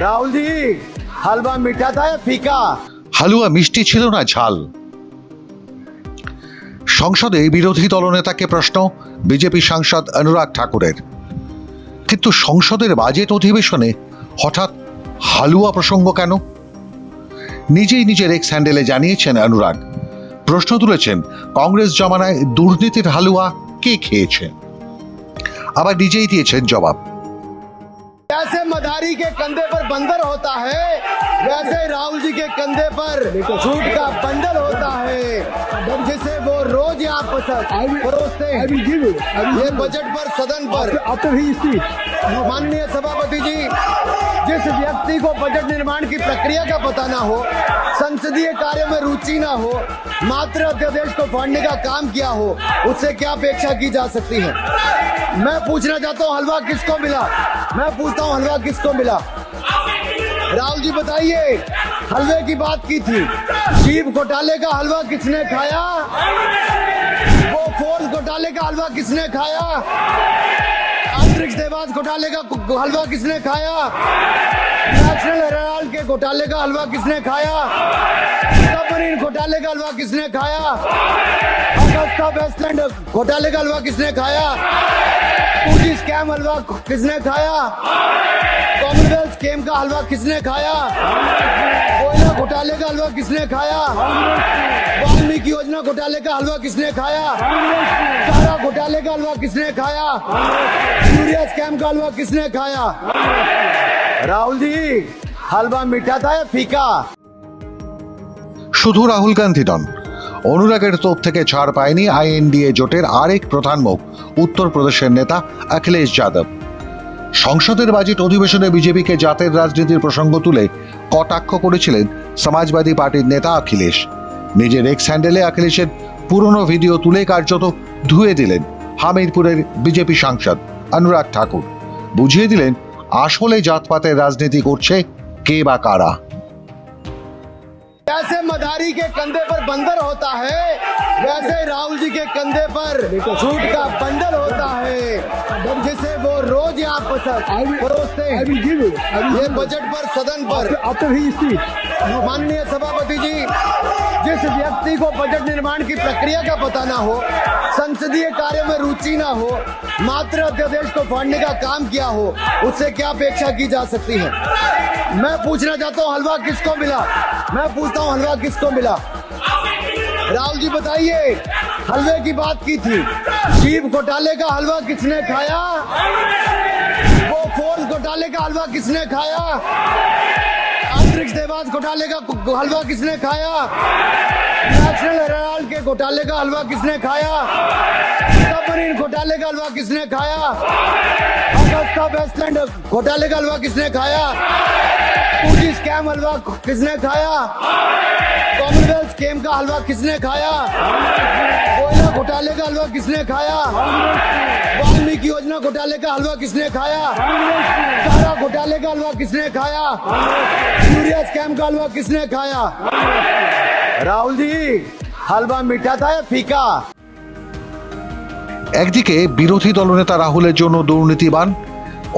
রাহুল জি হালুয়া মিঠা ফিকা। হালুয়া মিষ্টি ছিল না, ঝাল। সংসদে বিরোধী দলনেতাকে প্রশ্ন, বিজেপি সাংসদ অনুরাগ ঠাকুরের। কিন্তু সংসদের বাজেট অধিবেশনে হঠাৎ হালুয়া প্রসঙ্গ কেন? নিজেই নিজের এক হ্যান্ডেলে জানিয়েছেন অনুরাগ। প্রশ্ন তুলেছেন, কংগ্রেস জমানায় দুর্নীতির হালুয়া কে খেয়েছে? আবার নিজেই দিয়েছেন জবাব। जैसे मदारी के कंधे पर बंदर होता है वैसे राहुल जी के कंधे पर झूठ का बंडल होता है। जिसे वो रोज यहाँ परोसते हैं। ये बजट पर सदन पर। speech. माननीय सभापति जी जिस व्यक्ति को बजट निर्माण की प्रक्रिया का पता ना हो संसदीय कार्य में रुचि ना हो मात्र अध्यादेश को फाड़ने का काम किया हो उससे क्या अपेक्षा की जा सकती है? मैं पूछना चाहता हूँ, हलवा किसको मिला? मैं पूछता हूँ, हलवा किसको मिला? राहुल जी, बताइए, हलवे की बात की थी। जीप घोटाले का हलवा किसने खाया? वो फ़ोन घोटाले का हलवा किसने खाया? अंतरिक्ष देवास घोटाले का हलवा किसने खाया? नेशनल हेराल्ड के घोटाले का हलवा किसने खाया? सबमरीन घोटाले का हलवा किसने खाया? अगस्ता वेस्टलैंड घोटाले का हलवा किसने खाया? पूंजी स्कैम हलवा किसने खाया कॉमनवेल्थ स्कीम का हलवा किसने खाया कोयला घोटाले का हलवा किसने खाया वाल्मीकि योजना घोटाले का हलवा किसने खाया चारा घोटाले का हलवा किसने खाया यूरिया स्कैम का हलवा किसने खाया राहुल जी हलवा मीठा था या फीका শুধু রাহুল গান্ধী নন অনুরাগের তোপ থেকে ছাড় পায়নি আইএনডিএ জোটের আরেক প্রধান মুখ, উত্তরপ্রদেশের নেতা অখিলেশ যাদব। সংসদের বাজেট অধিবেশনে বিজেপিকে জাতের রাজনীতির প্রসঙ্গ তুলে কটাক্ষ করেছিলেন সমাজবাদী পার্টির নেতা অখিলেশ। নিজের এক্স হ্যান্ডেলে অখিলেশের পুরনো ভিডিও তুলে কার্যত ধুয়ে দিলেন হামিরপুরের বিজেপি সাংসদ অনুরাগ ঠাকুর। বুঝিয়ে দিলেন, আসলে জাতপাতের রাজনীতি করছে কে বা কারা। जैसे मदारी के कंधे पर बंदर होता है वैसे राहुल जी के कंधे पर झूठ का बंडल होता है। जिसे वो रोज यहाँ पसंद परोसते हैं ये बजट पर सदन पर। speech. माननीय सभापति जी जिस व्यक्ति को बजट निर्माण की प्रक्रिया का पता ना हो संसदीय कार्य में रुचि ना हो मात्र अध्यादेश को फाड़ने का काम किया हो उससे क्या अपेक्षा की जा सकती है? मैं पूछना चाहता हूँ, हलवा किसको मिला? मैं पूछता हूँ, हलवा किसको मिला? राहुल जी बताइए, हलवे की बात की थी। जीप घोटाले का हलवा किसने खाया? वो फ़ोन घोटाले का हलवा किसने खाया? अंतरिक्ष देवास घोटाले का हलवा किसने खाया? नेशनल हेराल्ड के घोटाले का हलवा किसने खाया? सबमरीन घोटाले का हलवा किसने खाया? अगस्ता वेस्टलैंड घोटाले का हलवा किसने खाया? पूंजी स्कैम हलवा किसने खाया कॉमनवेल्थ स्कीम का हलवा किसने खाया कोयला घोटाले का हलवा किसने खाया वाल्मीकि योजना घोटाले का हलवा किसने खाया चारा घोटाले का हलवा किसने खाया यूरिया स्कैम का हलवा किसने खाया राहुल जी हलवा मीठा था या फीका একদিকে বিরোধী দলনেতা রাহুলের জন্য দুর্নীতিবান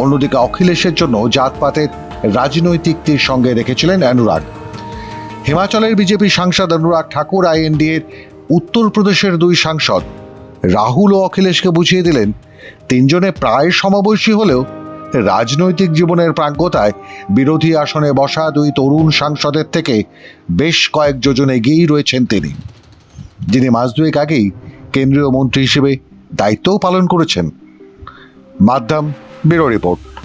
অন্যদিকে অখিলেশের জন্য জাতপাতের রাজনৈতিক তীর সঙ্গে রেখেছিলেন অনুরাগ। হিমাচলের বিজেপি সাংসদ অনুরাগ ঠাকুর আইএনডিএর উত্তরপ্রদেশের দুই সাংসদ, রাহুল ও অখিলেশকে বুঝিয়ে দিলেন, তিনজনে প্রায় সমবয়সী হলেও রাজনৈতিক জীবনের প্রাজ্ঞতায় বিরোধী আসনে বসা দুই তরুণ সাংসদের থেকে বেশ কয়েক যোজন এগিয়েই রয়েছেন তিনি। যিনি মাস দুয়েক আগেই কেন্দ্রীয় মন্ত্রী হিসেবে দায়িত্বও পালন করেছেন। মাধ্যম ব্যুরো রিপোর্ট।